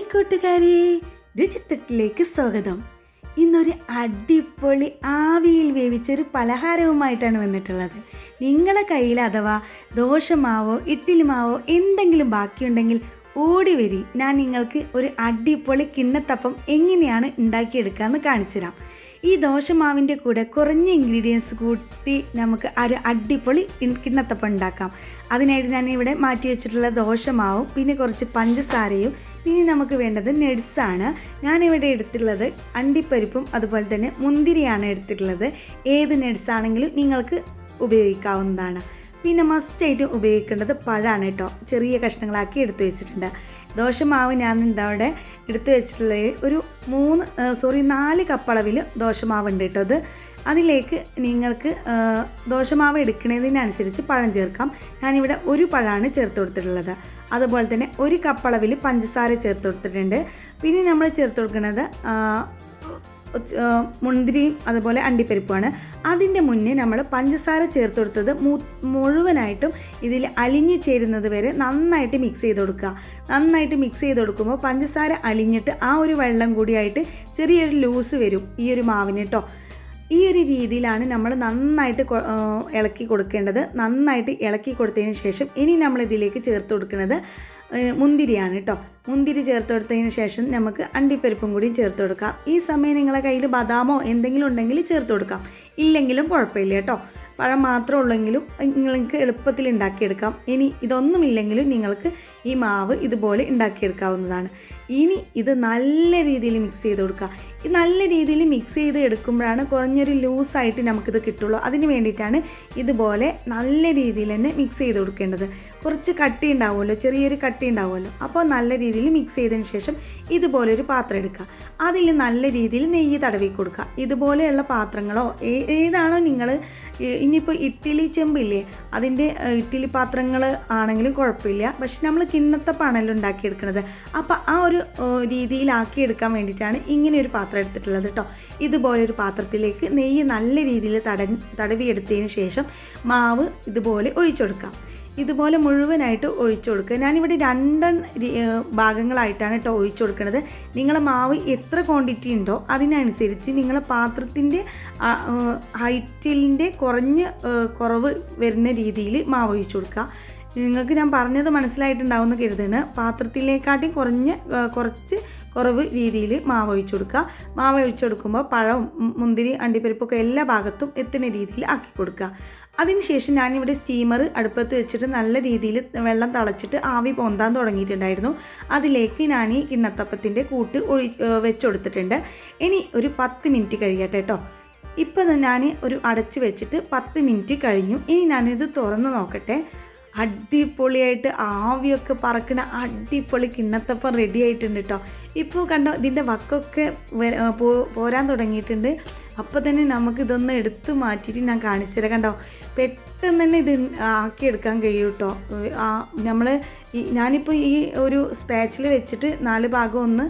Hi കൂട്ടുകാരെ രുചിത്തട്ടിലേക്ക് സ്വാഗതം. ഇന്നൊരു അടിപൊളി ആവിയിൽ വേവിച്ചൊരു പലഹാരവുമായിട്ടാണ് വന്നിട്ടുള്ളത്. നിങ്ങളെ കയ്യിൽ അഥവാ ദോശമാവോ ഇഡ്ഡലി മാവോ എന്തെങ്കിലും ബാക്കിയുണ്ടെങ്കിൽ ഓടി വരി. ഞാൻ നിങ്ങൾക്ക് ഒരു അടിപൊളി കിണ്ണത്തപ്പം എങ്ങനെയാണ് ഉണ്ടാക്കിയെടുക്കുക എന്ന് കാണിച്ചു തരാം ഈ ദോശമാവിന്റെ കൂടെ കുറഞ്ഞ ഇൻഗ്രീഡിയൻസ് കൂട്ടി നമുക്ക് ഒരു അടിപൊളി കിണ്ണത്തപ്പം ഉണ്ടാക്കാം. അതിനായിട്ട് ഞാൻ ഇവിടെ മാറ്റി വെച്ചിട്ടുള്ള ദോശമാവും പിന്നെ കുറച്ച് പഞ്ചസാരയും പിന്നെ നമുക്ക് വേണ്ടത് നട്സാണ് ഞാനിവിടെ എടുത്തിട്ടുള്ളത് അണ്ടിപ്പരിപ്പും അതുപോലെ തന്നെ മുന്തിരിയാണ് എടുത്തിട്ടുള്ളത്. ഏത് നെഡ്സാണെങ്കിലും നിങ്ങൾക്ക് ഉപയോഗിക്കാവുന്നതാണ്. പിന്നെ മസ്റ്റായിട്ട് ഉപയോഗിക്കേണ്ടത് പഴമാണ് കേട്ടോ. ചെറിയ കഷ്ണങ്ങളാക്കി എടുത്തു വെച്ചിട്ടുണ്ട്. ദോശമാവ് ഞാൻ എന്താ അവിടെ എടുത്തു വെച്ചിട്ടുള്ള ഒരു മൂന്ന് സോറി നാല് കപ്പളവിൽ ദോശമാവ് ഉണ്ട് കേട്ടോ അത്. അതിലേക്ക് നിങ്ങൾക്ക് ദോശമാവ് എടുക്കുന്നതിനനുസരിച്ച് പഴം ചേർക്കാം. ഞാനിവിടെ ഒരു പഴമാണ് ചേർത്ത് കൊടുത്തിട്ടുള്ളത്. അതുപോലെ തന്നെ ഒരു കപ്പളവിൽ പഞ്ചസാര ചേർത്ത് കൊടുത്തിട്ടുണ്ട്. പിന്നെ നമ്മൾ ചേർത്ത് കൊടുക്കുന്നത് മുന്തിരിയും അതുപോലെ അണ്ടിപ്പരിപ്പുമാണ്. അതിന്റെ മുന്നേ നമ്മൾ പഞ്ചസാര ചേർത്ത് കൊടുത്തത് മുഴുവനായിട്ടും ഇതിൽ അലിഞ്ഞു ചേരുന്നത് വരെ നന്നായിട്ട് മിക്സ് ചെയ്ത് കൊടുക്കുക. നന്നായിട്ട് മിക്സ് ചെയ്ത് കൊടുക്കുമ്പോൾ പഞ്ചസാര അലിഞ്ഞിട്ട് ആ ഒരു വെള്ളം കൂടിയായിട്ട് ചെറിയൊരു ലൂസ് വരും ഈ ഒരു മാവിന് കേട്ടോ ഈ ഒരു രീതിയിലാണ് നമ്മൾ നന്നായിട്ട് ഇളക്കി കൊടുക്കേണ്ടത്. നന്നായിട്ട് ഇളക്കി കൊടുത്തതിന് ശേഷം ഇനി നമ്മൾ ഇതിലേക്ക് ചേർത്ത് കൊടുക്കുന്നത് മുന്തിരിയാണ് കേട്ടോ മുന്തിരി ചേർത്ത് കൊടുത്തതിന് ശേഷം നമുക്ക് അണ്ടിപ്പരിപ്പും കൂടി ചേർത്ത് കൊടുക്കാം. ഈ സമയം നിങ്ങളെ കയ്യിൽ ബദാമോ എന്തെങ്കിലും ഉണ്ടെങ്കിൽ ചേർത്ത് കൊടുക്കാം. ഇല്ലെങ്കിലും കുഴപ്പമില്ല കേട്ടോ പഴം മാത്രം ഉള്ളെങ്കിലും നിങ്ങൾക്ക് എളുപ്പത്തിൽ ഉണ്ടാക്കിയെടുക്കാം. ഇനി ഇതൊന്നുമില്ലെങ്കിലും നിങ്ങൾക്ക് ഈ മാവ് ഇതുപോലെ ഉണ്ടാക്കിയെടുക്കാവുന്നതാണ്. ഇനി ഇത് നല്ല രീതിയിൽ മിക്സ് ചെയ്ത് കൊടുക്കുക. നല്ല രീതിയിൽ മിക്സ് ചെയ്ത് എടുക്കുമ്പോഴാണ് കുറഞ്ഞൊരു ലൂസായിട്ട് നമുക്കിത് കിട്ടുള്ളൂ. അതിന് വേണ്ടിയിട്ടാണ് ഇതുപോലെ നല്ല രീതിയിൽ തന്നെ മിക്സ് ചെയ്ത് കൊടുക്കേണ്ടത്. കുറച്ച് കട്ടി ഉണ്ടാവുമല്ലോ ചെറിയൊരു കട്ടി ഉണ്ടാവുമല്ലോ. അപ്പോൾ നല്ല രീതിയിൽ മിക്സ് ചെയ്തതിന് ശേഷം ഇതുപോലെ ഒരു പാത്രം എടുക്കുക. അതിൽ നല്ല രീതിയിൽ നെയ്യ് തടവി കൊടുക്കുക. ഇതുപോലെയുള്ള പാത്രങ്ങളോ ഏതാണോ നിങ്ങൾ ഇനിയിപ്പോൾ ഇഡ്ഡലി ചെമ്പില്ലേ അതിന്റെ ഇഡ്ഡലി പാത്രങ്ങൾ ആണെങ്കിലും കുഴപ്പമില്ല. പക്ഷെ നമ്മൾ കിണ്ണത്തപ്പാണല്ലോ ഉണ്ടാക്കിയെടുക്കുന്നത്. അപ്പോൾ ആ ഒരു രീതിയിലാക്കിയെടുക്കാൻ വേണ്ടിയിട്ടാണ് ഇങ്ങനെ ഒരു പാത്രം എടുത്തിട്ടുള്ളത് കേട്ടോ ഇതുപോലെ ഒരു പാത്രത്തിലേക്ക് നെയ്യ് നല്ല രീതിയിൽ തട തടവിയെടുത്തതിന് ശേഷം മാവ് ഇതുപോലെ ഒഴിച്ചു കൊടുക്കാം. ഇതുപോലെ മുഴുവനായിട്ട് ഒഴിച്ചു കൊടുക്കുക. ഞാനിവിടെ രണ്ട് ഭാഗങ്ങളായിട്ടാണ് കേട്ടോ ഒഴിച്ചു കൊടുക്കുന്നത് നിങ്ങളെ മാവ് എത്ര ക്വാണ്ടിറ്റി ഉണ്ടോ അതിനനുസരിച്ച് നിങ്ങളെ പാത്രത്തിന്റെ ഹൈറ്റിന്റെ കുറഞ്ഞ് കുറവ് വരുന്ന രീതിയിൽ മാവ് ഒഴിച്ചു കൊടുക്കുക. നിങ്ങൾക്ക് ഞാൻ പറഞ്ഞത് മനസ്സിലായിട്ടുണ്ടാവുമെന്ന് കരുതുന്നു. പാത്രത്തിലേക്കാട്ടി കുറഞ്ഞ് കുറച്ച് കുറവ് രീതിയിൽ മാവ് ഒഴിച്ചു കൊടുക്കുക. മാവ് ഒഴിച്ചു കൊടുക്കുമ്പോൾ പഴവും മുന്തിരി അണ്ടിപ്പരിപ്പൊക്കെ എല്ലാ ഭാഗത്തും എത്തുന്ന രീതിയിൽ ആക്കി കൊടുക്കുക. അതിനുശേഷം ഞാനിവിടെ സ്റ്റീമർ അടുപ്പത്ത് വെച്ചിട്ട് നല്ല രീതിയിൽ വെള്ളം തളച്ചിട്ട് ആവി പൊന്താൻ തുടങ്ങിയിട്ടുണ്ടായിരുന്നു. അതിലേക്ക് ഞാൻ ഈ കിണ്ണത്തപ്പത്തിന്റെ കൂട്ട് ഒഴി വെച്ചുകൊടുത്തിട്ടുണ്ട് ഇനി ഒരു പത്ത് മിനിറ്റ് കഴിയട്ടെ കേട്ടോ. ഇപ്പം ഞാൻ ഒരു അടച്ച് വെച്ചിട്ട് പത്ത് മിനിറ്റ് കഴിഞ്ഞു. ഇനി ഞാനിത് തുറന്ന് നോക്കട്ടെ. അടിപൊളിയായിട്ട് ആവിയൊക്കെ പറക്കണ അടിപൊളി കിണ്ണത്തപ്പം റെഡി ആയിട്ടുണ്ട് കേട്ടോ ഇപ്പോൾ കണ്ടോ ഇതിന്റെ വക്കൊക്കെ പോരാൻ തുടങ്ങിയിട്ടുണ്ട്. അപ്പോൾ തന്നെ നമുക്ക് നമുക്കിതൊന്ന് എടുത്ത് മാറ്റിയിട്ട് ഞാൻ കാണിച്ചു തരാം കണ്ടോ. പെട്ടെന്ന് തന്നെ ഇത് ആക്കിയെടുക്കാൻ കഴിയും കേട്ടോ നമ്മൾ ഞാനിപ്പോൾ ഈ ഒരു സ്പാച്ചിൽ വെച്ചിട്ട് നാല് ഭാഗം ഒന്ന്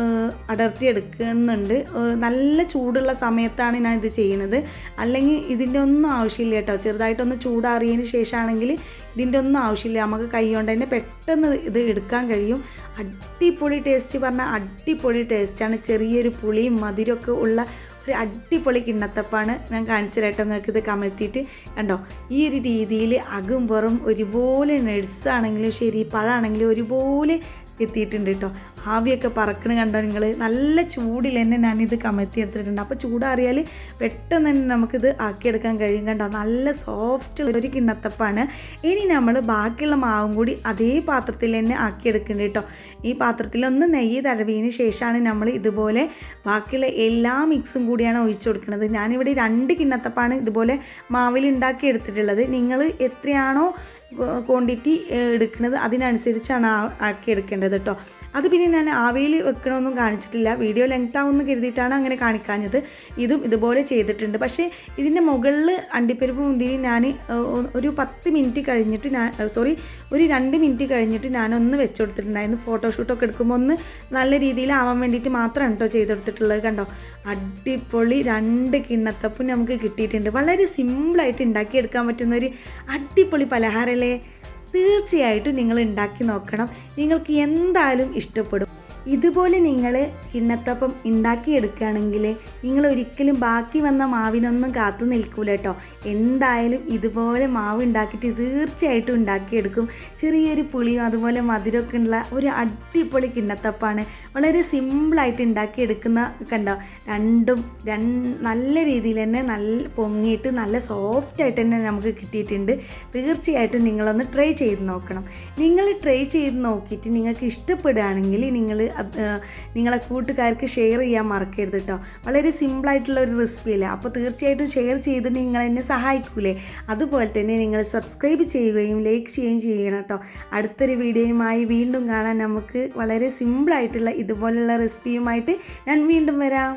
ഏഹ് അടർത്തി എടുക്കുന്നുണ്ട് നല്ല ചൂടുള്ള സമയത്താണ് ഞാൻ ഇത് ചെയ്യുന്നത്. അല്ലെങ്കിൽ ഇതിന്റെ ഒന്നും ആവശ്യമില്ല കേട്ടോ. ചെറുതായിട്ടൊന്ന് ചൂടാറിയതിന് ശേഷമാണെങ്കിൽ ഇതിന്റെ ഒന്നും ആവശ്യമില്ല. നമുക്ക് കൈ കൊണ്ട് തന്നെ പെട്ടെന്ന് ഇത് എടുക്കാൻ കഴിയും. അടിപൊളി ടേസ്റ്റ് പറഞ്ഞാൽ അടിപൊളി ടേസ്റ്റാണ്. ചെറിയൊരു പുളിയും മധുരമൊക്കെ ഉള്ള ഒരു അടിപൊളി കിണ്ണത്തപ്പാണ് ഞാൻ കാണിച്ചു തരാട്ടോ നിങ്ങൾക്ക് ഇത് കമഴ്ത്തിയിട്ട്. കണ്ടോ? ഈ ഒരു രീതിയിൽ അകും പുറം ഒരുപോലെ നട്സ് ആണെങ്കിലും ശരി പഴമാണെങ്കിലും ഒരുപോലെ എത്തിയിട്ടുണ്ട് കേട്ടോ. ആവിയൊക്കെ പറക്കണ കണ്ടോ നിങ്ങൾ നല്ല ചൂടിൽ തന്നെ ഞാനിത് കമഴ്ത്തി എടുത്തിട്ടുണ്ട് അപ്പോൾ ചൂടാറിയാൽ പെട്ടെന്ന് തന്നെ നമുക്കിത് ആക്കിയെടുക്കാൻ കഴിയും കണ്ടോ? നല്ല സോഫ്റ്റ് ഒരു കിണ്ണത്തപ്പാണ്. ഇനി നമ്മൾ ബാക്കിയുള്ള മാവും കൂടി അതേ പാത്രത്തിൽ തന്നെ ആക്കിയെടുക്കുന്നുണ്ട് കേട്ടോ. ഈ പാത്രത്തിൽ ഒന്ന് നെയ്യ് തടവിയതിന് ശേഷമാണ് നമ്മൾ ഇതുപോലെ ബാക്കിയുള്ള എല്ലാ മിക്സും കൂടിയാണ് ഒഴിച്ചു കൊടുക്കുന്നത് ഞാനിവിടെ രണ്ട് കിണ്ണത്തപ്പാണ് ഇതുപോലെ മാവിൽ ഉണ്ടാക്കി എടുത്തിട്ടുള്ളത് നിങ്ങൾ എത്രയാണോ ക്വാണ്ടിറ്റി എടുക്കുന്നത് അതിനനുസരിച്ചാണ് ആക്കി എടുക്കേണ്ടത് കേട്ടോ. അത് പിന്നെ ഞാൻ ആവിയിൽ വെക്കണമെന്നും കാണിച്ചിട്ടില്ല. വീഡിയോ ലെങ്ത് ആവുമെന്ന് കരുതിയിട്ടാണ് അങ്ങനെ കാണിക്കാഞ്ഞത്. ഇതും ഇതുപോലെ ചെയ്തിട്ടുണ്ട്. പക്ഷേ ഇതിന്റെ മുകളിൽ അണ്ടിപ്പരിപ്പ് മുന്തിരി ഞാൻ ഒരു പത്ത് മിനിറ്റ് കഴിഞ്ഞിട്ട് ഞാൻ സോറി ഒരു രണ്ട് മിനിറ്റ് കഴിഞ്ഞിട്ട് ഞാനൊന്ന് വെച്ച് കൊടുത്തിട്ടുണ്ടായിരുന്നു ഫോട്ടോഷൂട്ടൊക്കെ എടുക്കുമ്പോൾ ഒന്ന് നല്ല രീതിയിൽ ആവാൻ വേണ്ടിയിട്ട് മാത്രമാണ് കേട്ടോ ചെയ്തെടുത്തിട്ടുള്ളത് കണ്ടോ? അടിപൊളി രണ്ട് കിണ്ണത്തപ്പും നമുക്ക് കിട്ടിയിട്ടുണ്ട്. വളരെ സിമ്പിളായിട്ട് ഉണ്ടാക്കിയെടുക്കാൻ പറ്റുന്ന ഒരു അടിപൊളി പലഹാരമല്ലേ? തീർച്ചയായിട്ടും നിങ്ങൾ ഉണ്ടാക്കി നോക്കണം. നിങ്ങൾക്ക് എന്തായാലും ഇഷ്ടപ്പെടും. ഇതുപോലെ നിങ്ങൾ കിണ്ണത്തപ്പം ഉണ്ടാക്കിയെടുക്കുകയാണെങ്കിൽ നിങ്ങൾ ഒരിക്കലും ബാക്കി വന്ന മാവിനൊന്നും കാത്തു നിൽക്കൂല കേട്ടോ. എന്തായാലും ഇതുപോലെ മാവ് ഉണ്ടാക്കിയിട്ട് തീർച്ചയായിട്ടും ഉണ്ടാക്കിയെടുക്കും. ചെറിയൊരു പുളിയും അതുപോലെ മധുരമൊക്കെ ഉള്ള ഒരു അടിപൊളി കിണ്ണത്തപ്പാണ്. വളരെ സിമ്പിളായിട്ട് ഉണ്ടാക്കിയെടുക്കുന്ന കണ്ടോ? രണ്ടും രണ്ട് നല്ല രീതിയിൽ തന്നെ നല്ല പൊങ്ങിയിട്ട് നല്ല സോഫ്റ്റായിട്ട് തന്നെ നമുക്ക് കിട്ടിയിട്ടുണ്ട്. തീർച്ചയായിട്ടും നിങ്ങളൊന്ന് ട്രൈ ചെയ്ത് നോക്കണം. നിങ്ങൾ ട്രൈ ചെയ്ത് നോക്കിയിട്ട് നിങ്ങൾക്ക് ഇഷ്ടപ്പെടുകയാണെങ്കിൽ നിങ്ങൾ നിങ്ങളെ കൂട്ടുകാർക്ക് ഷെയർ ചെയ്യാൻ മറക്കരുത് കേട്ടോ വളരെ സിമ്പിളായിട്ടുള്ള ഒരു റെസിപ്പി അല്ലേ? അപ്പോൾ തീർച്ചയായിട്ടും ഷെയർ ചെയ്ത് നിങ്ങൾ എന്നെ സഹായിക്കൂലേ? അതുപോലെ തന്നെ നിങ്ങൾ സബ്സ്ക്രൈബ് ചെയ്യുകയും ലൈക്ക് ചെയ്യുകയും ചെയ്യണം കേട്ടോ അടുത്തൊരു വീഡിയോയുമായി വീണ്ടും കാണാൻ നമുക്ക് വളരെ സിമ്പിളായിട്ടുള്ള ഇതുപോലുള്ള റെസിപ്പിയുമായിട്ട് ഞാൻ വീണ്ടും വരാം.